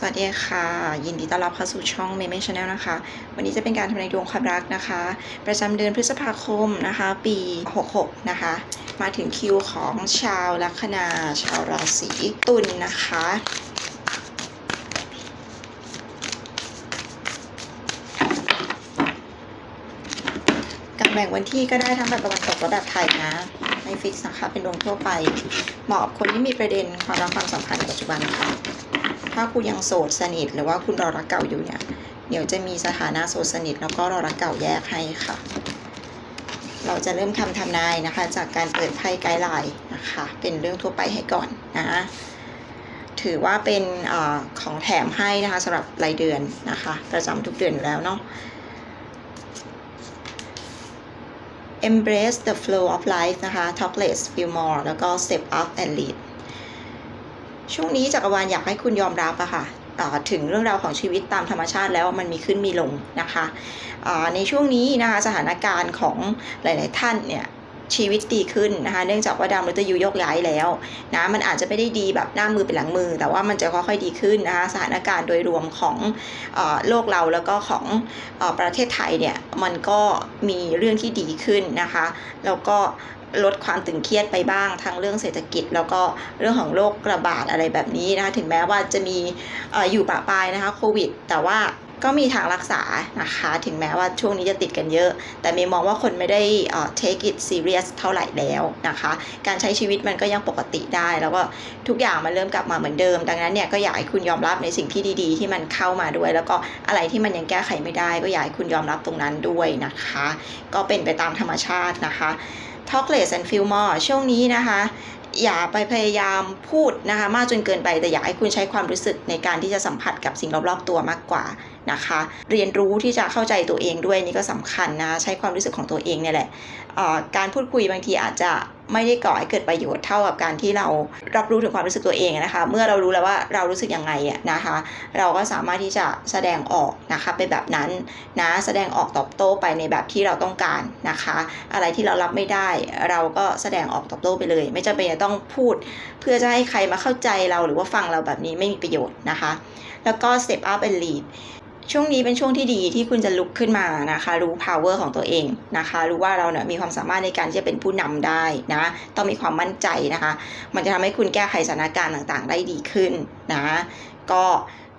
สวัสดีค่ะ ยินดีต้อนรับเข้าสู่ช่องเมเมชแนลนะคะ วันนี้จะเป็นการทำนายดวงความรักนะคะ ประจำเดือนพฤษภาคมนะคะ ปี 66 นะคะ มาถึงคิวของชาวลัคนาชาวราศีตุลนะคะการแบ่งวันที่ก็ได้ทั้งแบบตะวันตกและแบบไทยนะไม่ฟิกนะคะเป็นดวงทั่วไป เหมาะกับคนที่มีประเด็นความรักความสัมพันธ์ปัจจุบันค่ะ ถ้าคุณยังโสดสนิท หรือว่าคุณรอรักเก่าอยู่เนี่ย เดี๋ยวจะมีสถานะโสดสนิท แล้วก็รอรักเก่าแยกให้ค่ะ เราจะเริ่มคำทำนายนะคะ จากการเปิดไพ่ไกด์ไลน์นะคะ เป็นเรื่องทั่วไปให้ก่อนนะถือว่าเป็นออของแถมให้นะคะสำหรับรายเดือนนะคะ ประจำทุกเดือนอยู่แล้วเนาะ embrace the flow of life นะคะ talk less feel more แล้วก็ step up and lead ช่วงนี้จักรวาลอยากให้คุณยอมรับอะค่ะถึงเรื่องราวของชีวิตตามธรรมชาติแล้วมันมีขึ้นมีลงนะคะในช่วงนี้นะคะสถานการณ์ของหลาย ๆ ท่านเนี่ยชีวิตดีขึ้นนะคะเนื่องจากว่าดาวมฤตยูยกย้ายแล้วนะมันอาจจะไม่ได้ดีแบบหน้ามือเป็นหลังมือ แต่ว่ามันจะค่อยๆดีขึ้นนะคะสถานการณ์โดยรวมของอโลกเราแล้วก็ของอประเทศไทยเนี่ยมันก็มีเรื่องที่ดีขึ้นนะคะ แล้วก็ ลดความตึงเครียดไปบ้างทั้งเรื่องเศรษฐกิจ แล้วก็เรื่องของโรคระบาดอะไรแบบนี้นะคะถึงแม้ว่าจะมีออยู่ปะปลายนะคะโควิด แต่ว่าก็มีทางรักษานะคะ ถึงแม้ว่าช่วงนี้จะติดกันเยอะ แต่เมย์มองว่าคนไม่ได้ take it serious เท่าไหร่แล้วนะคะ การใช้ชีวิตมันก็ยังปกติได้ แล้วก็ทุกอย่างมันเริ่มกลับมาเหมือนเดิม ดังนั้นเนี่ยก็อยากให้คุณยอมรับในสิ่งที่ดีๆ ที่มันเข้ามาด้วย แล้วก็อะไรที่มันยังแก้ไขไม่ได้ ก็อยากให้คุณยอมรับตรงนั้นด้วยนะคะ ก็เป็นไปตามธรรมชาตินะคะ talk less and feel more ช่วงนี้นะคะ อย่าไปพยายามพูดนะคะ มากจนเกินไปแต่อยากให้คุณใช้ความรู้สึกในการที่จะสัมผัสกับสิ่งรอบๆตัวมากกว่า นะคะ เรียนรู้ที่จะเข้าใจตัวเองด้วยนี่ก็สำคัญนะใช้ความรู้สึกของตัวเองเนี่ยแหละการพูดคุยบางทีอาจจะไม่ได้ก่อให้เกิดประโยชน์เท่ากับการที่เรารับรู้ถึงความรู้สึกตัวเองนะคะ เมื่อเรารู้แล้วว่าเรารู้สึกยังไงอะนะคะ เราก็สามารถที่จะแสดงออกนะคะเป็นแบบนั้นนะแสดงออกตอบโต้ไปในแบบที่เราต้องการนะคะ อะไรที่เรารับไม่ได้ เราก็แสดงออกตอบโต้ไปเลย ไม่จำเป็นจะต้องพูด เพื่อจะให้ใครมาเข้าใจเราหรือว่าฟังเราแบบนี้ไม่มีประโยชน์นะคะ แล้วก็ step up and lead ช่วงนี้เป็นช่วงที่ดีที่คุณจะลุกขึ้นมานะคะ รู้ power ของตัวเองนะคะ รู้ว่าเราเนี่ยมีความสามารถในการที่จะเป็นผู้นำได้นะ ต้องมีความมั่นใจนะคะ มันจะทำให้คุณแก้ไขสถานการณ์ต่างๆ ได้ดีขึ้นนะ ก็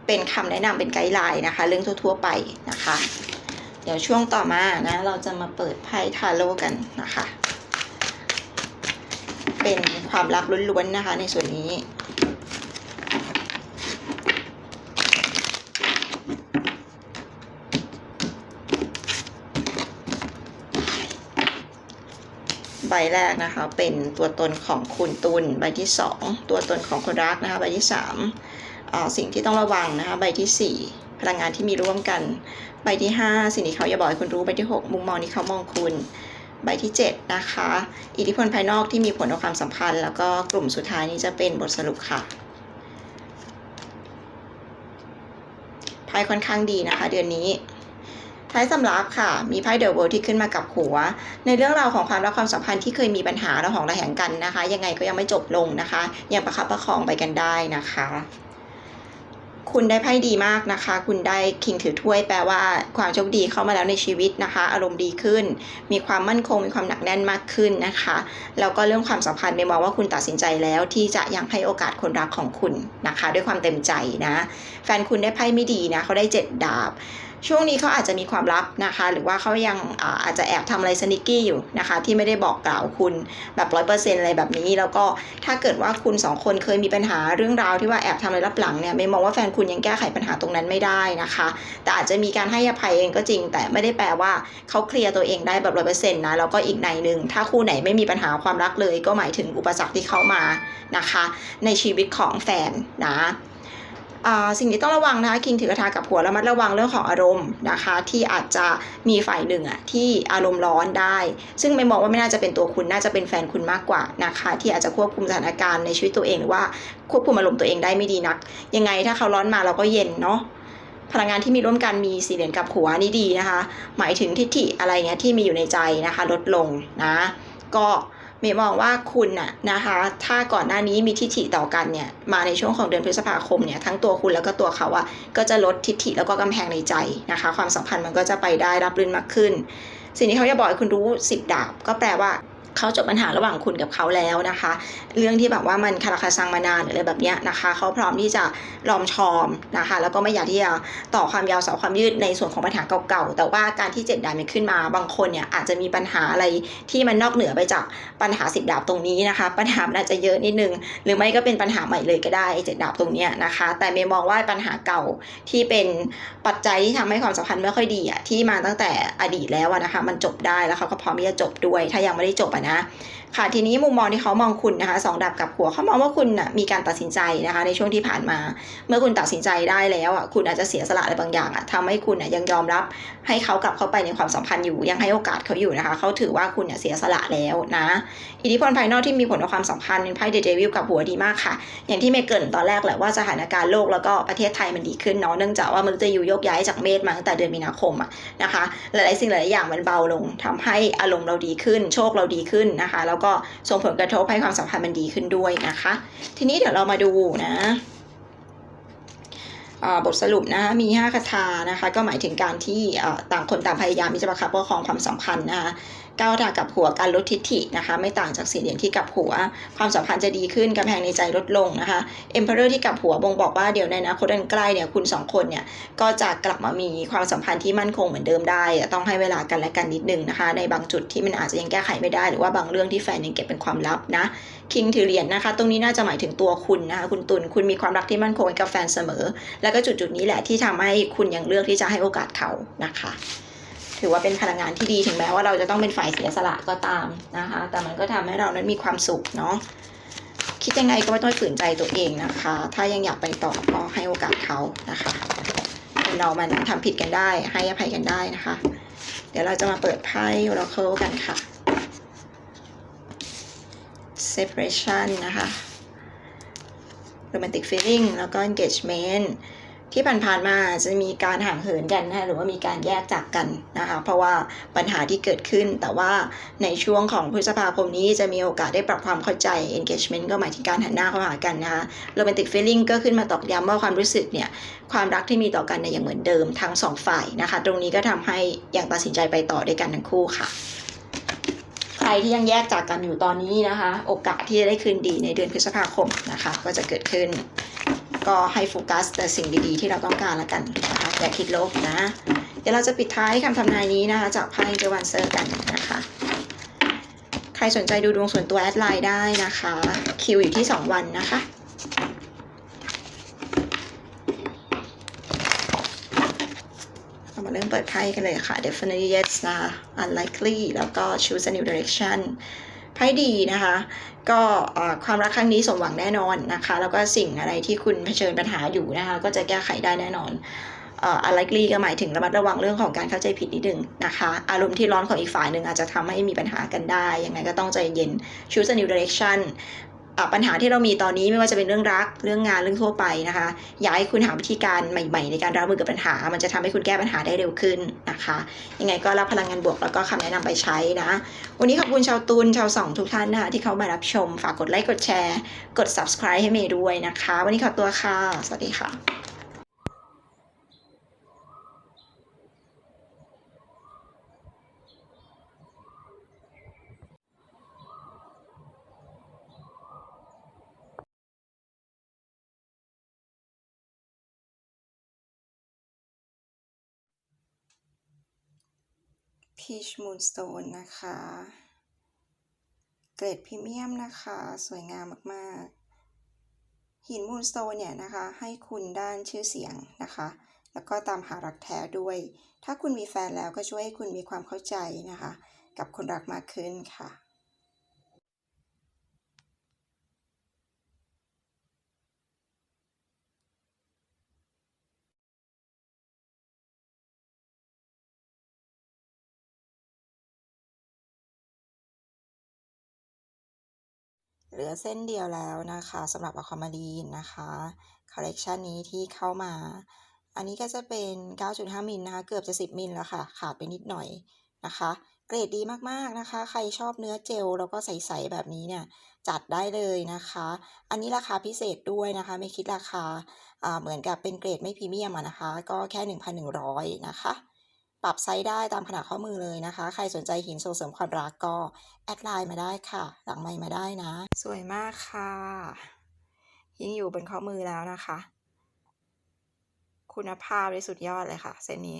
เป็นคำแนะนำเป็นไกด์ไลน์นะคะ เรื่องทั่วๆไปนะคะ เดี๋ยวช่วงต่อมานะ เราจะมาเปิดไพ่ทาโร่กันนะคะ เป็นความรักล้วนๆนะคะ ในส่วนนี้ ใบแรกนะคะเป็นตัวตนของคุณตุลใบที่สองตัวตนของคนรักนะคะใบที่สามสิ่งที่ต้องระวังนะคะใบที่สี่พลังงานที่มีร่วมกัน ใบที่ห้าสิ่งที่เขาอย่าบอกให้คุณรู้ใบที่หกมุมมองที่เขามองคุณ ใบที่เจ็ดนะคะ อิทธิพลภายนอกที่มีผลต่อความสัมพันธ์ แล้วก็กลุ่มสุดท้ายนี้จะเป็นบทสรุปค่ะไพ่ค่อนข้างดีนะคะ เดือนนี้ ท้ายสำรับค่ะ มีไพ่เดอะเวิลด์ที่ขึ้นมากับหัว ในเรื่องราวของความรักความสัมพันธ์ที่เคยมีปัญหาระหองระแหงกันนะคะ ยังไงก็ยังไม่จบลงนะคะ ยังประคับประคองไปกันได้นะคะ คุณได้ไพ่ดีมากนะคะ คุณได้คิงถือถ้วย แปลว่าความโชคดีเข้ามาแล้วในชีวิตนะคะ อารมณ์ดีขึ้น มีความมั่นคง มีความหนักแน่นมากขึ้นนะคะ แล้วก็เรื่องความสัมพันธ์ไม่มองว่าคุณตัดสินใจแล้วที่จะยังให้โอกาสคนรักของคุณนะคะ ด้วยความเต็มใจนะ แฟนคุณได้ไพ่ไม่ดีนะ เขาได้เจ็ดดาบ ช่วงนี้เขาอาจจะมีความลับนะคะ หรือว่าเขายังอาจจะแอบทำอะไรสนิกกี้อยู่นะคะ ที่ไม่ได้บอกกล่าวคุณแบบร้อยเปอร์เซ็นต์อะไรแบบนี้ แล้วก็ถ้าเกิดว่าคุณสองคนเคยมีปัญหาเรื่องราวที่ว่าแอบทำอะไรรับหลังเนี่ยไม่มองว่าแฟนคุณยังแก้ไขปัญหาตรงนั้นไม่ได้นะคะ แต่อาจจะมีการให้อภัยเองก็จริง แต่ไม่ได้แปลว่าเขาเคลียร์ตัวเองได้แบบร้อยเปอร์เซ็นต์นะแล้วก็อีกในหนึ่งถ้าคู่ไหนไม่มีปัญหาความรักเลย ก็หมายถึงอุปสรรคที่เข้ามานะคะ ในชีวิตของแฟนนะ สิ่งที่ต้องระวังนะคะคิงถือกระทากับหัวระมัดระวังเรื่องของอารมณ์นะคะ ที่อาจจะมีฝ่ายหนึ่งอะที่อารมณ์ร้อนได้ ซึ่งไม่มองว่าไม่น่าจะเป็นตัวคุณน่าจะเป็นแฟนคุณมากกว่านะคะ ที่อาจจะควบคุมสถานการณ์ในชีวิตตัวเองหรือว่าควบคุมอารมณ์ตัวเองได้ไม่ดีนัก ยังไงถ้าเขาร้อนมาเราก็เย็นเนาะพลังงานที่มีร่วมกันมีสี่เหรียญกับหัวนี่ดีนะคะ หมายถึงทิฏฐิอะไรเงี้ยที่มีอยู่ในใจนะคะ ลดลงนะ ก็ เมย์มองว่าคุณน่ะนะคะ ถ้าก่อนหน้านี้มีทิฐิต่อกันเนี่ย มาในช่วงของเดือนพฤษภาคมเนี่ย ทั้งตัวคุณแล้วก็ตัวเขาอะก็จะลดทิฐิแล้วก็กำแพงในใจนะคะ ความสัมพันธ์มันก็จะไปได้รับรื่นมากขึ้น สิ่งที่เขาจะบอกให้คุณรู้สิบดาบ ก็แปลว่า เขาจบปัญหาระหว่างคุณกับเขาแล้วนะคะ เรื่องที่แบบว่ามันคาราคาซังมานานหรืออะไรแบบเนี้ยนะคะเขาพร้อมที่จะลอมชอมนะคะ แล้วก็ไม่อยากที่จะต่อความยาวเสาความยืดในส่วนของปัญหาเก่าๆ แต่ว่าการที่เจ็ดดาบมันขึ้นมา บางคนเนี่ยอาจจะมีปัญหาอะไรที่มันนอกเหนือไปจากปัญหาสิบดาบตรงนี้นะคะ ปัญหานอาจจะเยอะนิดนึง หรือไม่ก็เป็นปัญหาใหม่เลยก็ได้ไอ้เจ็ดดาบตรงเนี้ยนะคะ แต่เมย์มองว่าปัญหาเก่าที่เป็นปัจจัยที่ทำให้ความสัมพันธ์ไม่ค่อยดีอะที่มาตั้งแต่อดีตแล้วนะคะ มันจบได้แล้วเขาก็พร้อมที่จะจบด้วย ถ้ายังไม่ได้จบอะนะ ค่ะทีนี้มุมมองที่เขามองคุณนะคะสองดับกับหัวเขามองว่าคุณน่ะมีการตัดสินใจนะคะในช่วงที่ผ่านมา เมื่อคุณตัดสินใจได้แล้วอะคุณอาจจะเสียสละอะไรบางอย่างอะทำให้คุณอะยังยอมรับ ให้เขากลับเข้าไปในความสัมพันธ์อยู่ยังให้โอกาสเขาอยู่นะคะเขาถือว่าคุณเนี่ยเสียสละแล้วนะอิทธิพลภายนอกที่มีผลต่อความสัมพันธ์เป็นไพ่เดวิลกับหัวดีมากค่ะ อย่างที่เมย์เกินตอนแรกแหละว่าสถานการณ์โลกแล้วก็ประเทศไทยมันดีขึ้นเนาะเนื่องจากว่ามันจะอยู่ยกย้ายจากเมษมาตั้งแต่เดือนมีนาคมอะนะคะหลายๆสิ่งหลายๆอย่างมันเบาลงทำให้อารมณ์เราดีขึ้น โชคเราดีขึ้นนะคะแล้วก็ส่งผลกระทบให้ความสัมพันธ์มันดีขึ้นด้วยนะคะ ทีนี้เดี๋ยวเรามาดูนะ บทสรุปนะคะมี 5 คาถานะคะก็หมายถึงการที่ต่างคนต่างพยายามที่จะประคับประคองความสัมพันธ์นะคะก้าวถากับหัวการลดทิฐินะคะไม่ต่างจากสี่เหรียญที่กับหัว ความสัมพันธ์จะดีขึ้นกำแพงในใจลดลงนะคะ Emperor ที่กับหัวบ่งบอกว่าเดี๋ยวในอนาคตอันใกล้เนี่ยคุณสองคนเนี่ยก็จะกลับมามีความสัมพันธ์ที่มั่นคงเหมือนเดิมได้ ต้องให้เวลากันและกันนิดนึงนะคะในบางจุดที่มันอาจจะยังแก้ไขไม่ได้ หรือว่าบางเรื่องที่แฟนยังเก็บเป็นความลับนะ คิงถือเหรียญนะคะ ตรงนี้น่าจะหมายถึงตัวคุณนะคะ คุณตุลคุณมีความรักที่มั่นคงกับแฟนเสมอ แล้วก็จุดจุดนี้แหละที่ทำให้คุณยังเลือกที่จะให้โอกาสเขานะคะ ถือว่าเป็นพลังงานที่ดีถึงแม้ว่าเราจะต้องเป็นฝ่ายเสียสละก็ตามนะคะ แต่มันก็ทำให้เรานั้นมีความสุขเนาะคิดยังไงก็ไม่ต้องฝืนใจตัวเองนะคะ ถ้ายังอยากไปต่อก็ให้โอกาสเขานะคะคนเรามันทำผิดกันได้ ให้อภัยกันได้นะคะ เดี๋ยวเราจะมาเปิดไพ่ Oracle กันค่ะ separation นะคะ romantic feeling แล้วก็ engagement ที่ผ่านๆมาจะมีการห่างเหินกันนะหรือว่ามีการแยกจากกันนะคะ เพราะว่าปัญหาที่เกิดขึ้น แต่ว่าในช่วงของพฤษภาคมนี้จะมีโอกาสได้ปรับความเข้าใจ engagement ก็หมายถึงการหันหน้าเข้าหากันนะคะ romantic feeling ก็ขึ้นมาตอกย้ำว่าความรู้สึกเนี่ยความรักที่มีต่อกันเนี่ยยังเหมือนเดิมทั้งสองฝ่ายนะคะ ตรงนี้ก็ทำให้ยังตัดสินใจไปต่อด้วยกันทั้งคู่ค่ะ รที่ยังแยกจากกันอยู่ตอนนี้นะคะ โอกาสที่จะได้คืนดีในเดือนพฤษภาคมนะคะ ก็จะเกิดขึ้น ก็ให้โฟกัสแต่สิ่งดีๆ ที่เราต้องการละกันนะคะอย่าคิดลบนะ เดี๋ยวเราจะปิดท้ายคำทำนายนี้นะคะ จากไพ่เดวันเซอร์กันนะคะ ใครสนใจดูดวงส่วนตัวแอดไลน์ได้นะคะ คิวอยู่ที่ 2 วันนะคะ เรา มาเริ่มเปิดไพ่กันเลยค่ะ definitely yes นะคะ unlikely แล้วก็ choose a new direction ไพ่ดีนะคะ ก็ความรักครั้งนี้สมหวังแน่นอนนะคะ แล้วก็สิ่งอะไรที่คุณเผชิญปัญหาอยู่นะคะ ก็จะแก้ไขได้แน่นอนอ่อ unlikely ก็หมายถึงระมัดระวังเรื่องของการเข้าใจผิดนิดนึงนะคะ อารมณ์ที่ร้อนของอีกฝ่ายหนึ่งอาจจะทำให้มีปัญหากันได้ ยังไงก็ต้องใจเย็น choose a new direction ปัญหาที่เรามีตอนนี้ไม่ว่าจะเป็นเรื่องรักเรื่องงานเรื่องทั่วไปนะคะ อยากให้คุณหาวิธีการใหม่ ๆ ในการรับมือกับปัญหา มันจะทำให้คุณแก้ปัญหาได้เร็วขึ้นนะคะ ยังไงก็รับพลังงานบวกแล้วก็คำแนะนำไปใช้นะ วันนี้ขอบคุณชาวตูนชาวสองทุกท่านนะคะที่เขามารับชม ฝากกดไลค์กดแชร์ กด subscribe ให้เมย์ด้วยนะคะ วันนี้ขอตัวค่ะ สวัสดีค่ะ พีชมูนสโตนนะคะ เกรดพรีเมียมนะคะ สวยงามมากๆ หินมูนสโตนเนี่ยนะคะ ให้คุณด้านชื่อเสียงนะคะ แล้วก็ตามหารักแท้ด้วย ถ้าคุณมีแฟนแล้วก็ช่วยให้คุณมีความเข้าใจนะคะ กับคนรักมากขึ้นค่ะ เหลือเส้นเดียวแล้วนะคะสำหรับอะคามารีนนะคะคอลเลกชันนี้ที่เข้ามา อันนี้ก็จะเป็น 9.5 มิลนะคะเกือบจะ 10 มิลแล้วค่ะ ขาดไปนิดหน่อยนะคะ เกรดดีมากๆนะคะ ใครชอบเนื้อเจลแล้วก็ใสๆแบบนี้เนี่ยจัดได้เลยนะคะ อันนี้ราคาพิเศษด้วยนะคะ ไม่คิดราคาอ่าเหมือนกับเป็นเกรดไม่พรีเมียมนะคะ ก็แค่ 1,100 นะคะ ปรับไซส์ได้ตามขนาดข้อมือเลยนะคะ ใครสนใจหินส่งเสริมความรักก็แอดไลน์มาได้ค่ะ หลังไมมาได้นะ สวยมากค่ะ ยิงอยู่บนข้อมือแล้วนะคะ คุณภาพได้สุดยอดเลยค่ะ เส้นนี้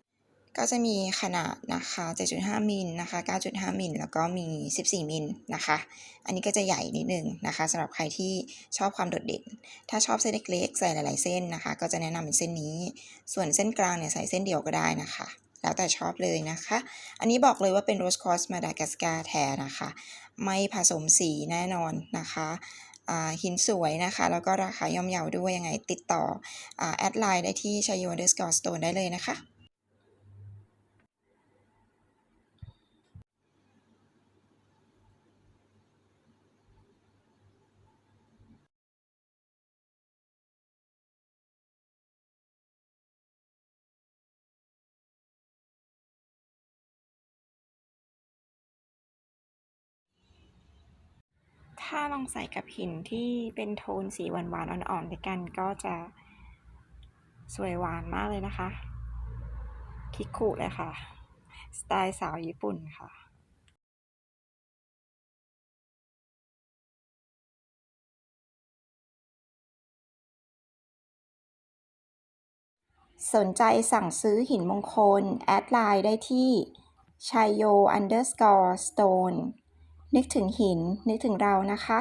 ก็จะมีขนาดนะคะ 7.5 มิลนะคะ 9.5 มิล แล้วก็มี 14 มิลนะคะ อันนี้ก็จะใหญ่นิดนึงนะคะสำหรับใครที่ชอบความโดดเด่น ถ้าชอบเส้นเล็กๆ ใส่หลายๆเส้นนะคะ ก็จะแนะนำเป็นเส้นนี้ ส่วนเส้นกลางเนี่ยใส่เส้นเดียวก็ได้นะคะ แล้วแต่ชอบเลยนะคะ อันนี้บอกเลยว่าเป็นโรสคอสมาดากัสการ์แท้นะคะ ไม่ผสมสีแน่นอนนะคะอ่าหินสวยนะคะ แล้วก็ราคาย่อมเยาด้วยยังไงติดต่ออ่าแอดไลน์ได้ที่ชัยโยเดสกอร์สโตนได้เลยนะคะ ถ้าลองใส่กับหินที่เป็นโทนสีหวานๆอ่อนๆด้วยกันก็จะสวยหวานมากเลยนะคะ คิกคุเลยค่ะ สไตล์สาวญี่ปุ่นค่ะสนใจสั่งซื้อหินมงคล แอดไลน์ได้ที่ชัยโย underscore stone นึกถึงหิน นึกถึงเรานะคะ